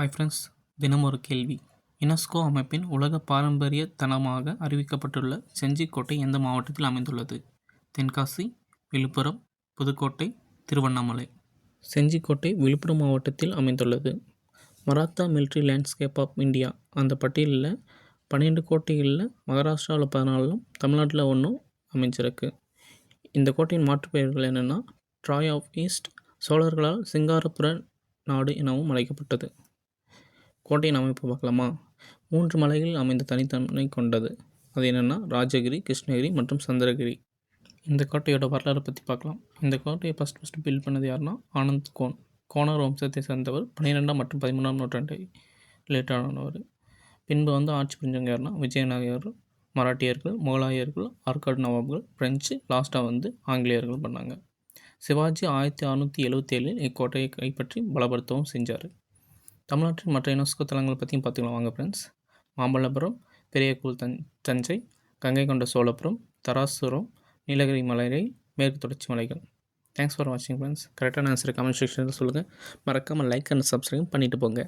Hi friends தினம் ஒரு கேள்வி. யுனெஸ்கோ அமைப்பின் உலக பாரம்பரிய தனமாக அறிவிக்கப்பட்டுள்ள செஞ்சிக்கோட்டை எந்த மாவட்டத்தில் அமைந்துள்ளது? தென்காசி விழுப்புரம் புதுக்கோட்டை திருவண்ணாமலை. செஞ்சிக்கோட்டை விழுப்புரம் மாவட்டத்தில் அமைந்துள்ளது. Maratha military landscape of India அந்த பட்டியலில் பன்னெண்டு கோட்டைகளில் மகாராஷ்டிராவில் பதினாலும் தமிழ்நாட்டில் ஒன்றும் அமைஞ்சிருக்கு. இந்த கோட்டையின் மாற்றுப்பெயர்கள் என்னென்னா ட்ராய் ஆஃப் ஈஸ்ட் சோழர்களால் சிங்காரபுர நாடு எனவும் அழைக்கப்பட்டது. கோட்டையின் அமைப்பு பார்க்கலாமா? மூன்று மலைகளில் அமைந்த தனித்தன்மை கொண்டது. அது என்னென்னா ராஜகிரி கிருஷ்ணகிரி மற்றும் சந்திரகிரி. இந்த கோட்டையோட வரலாறை பற்றி பார்க்கலாம். இந்த கோட்டையை ஃபஸ்ட் ஃபஸ்ட்டு பில்ட் பண்ணது யாருன்னா ஆனந்த் கோன். கோனார் வம்சத்தை சேர்ந்தவர் பன்னிரெண்டாம் மற்றும் பதிமூணாம் நூற்றாண்டை லேட்டானவர் பின்பு வந்து ஆட்சி புரிஞ்சவங்க யாருன்னா விஜயநகர் மராட்டியர்கள் முகலாயர்கள் ஆற்காடு நவாப்கள் பிரெஞ்சு லாஸ்ட்டாக வந்து ஆங்கிலேயர்கள் பண்ணாங்க. சிவாஜி ஆயிரத்தி அறநூற்றி ஏழில் இக்கோட்டையை கைப்பற்றி பலப்படுத்தவும் செஞ்சார். தமிழ்நாட்டின் மற்ற யுனெஸ்கோ தலங்கள் பற்றியும் பார்த்துக்கலாம் வாங்க ஃப்ரெண்ட்ஸ் மாமல்லபுரம் பெரியகுள் தஞ் தஞ்சை கங்கை கொண்ட சோழபுரம் தராசுரம் நீலகிரி மலைகள் மேற்கு தொடர்ச்சி மலைகள். தேங்க்ஸ் ஃபார் வாட்சிங் ஃப்ரெண்ட்ஸ் கரெக்டான ஆன்சர் கமெண்ட் செக்ஷனில் சொல்லுங்கள் மறக்காமல் லைக் அண்ட் சப்ஸ்கிரைப் பண்ணிவிட்டு போங்க.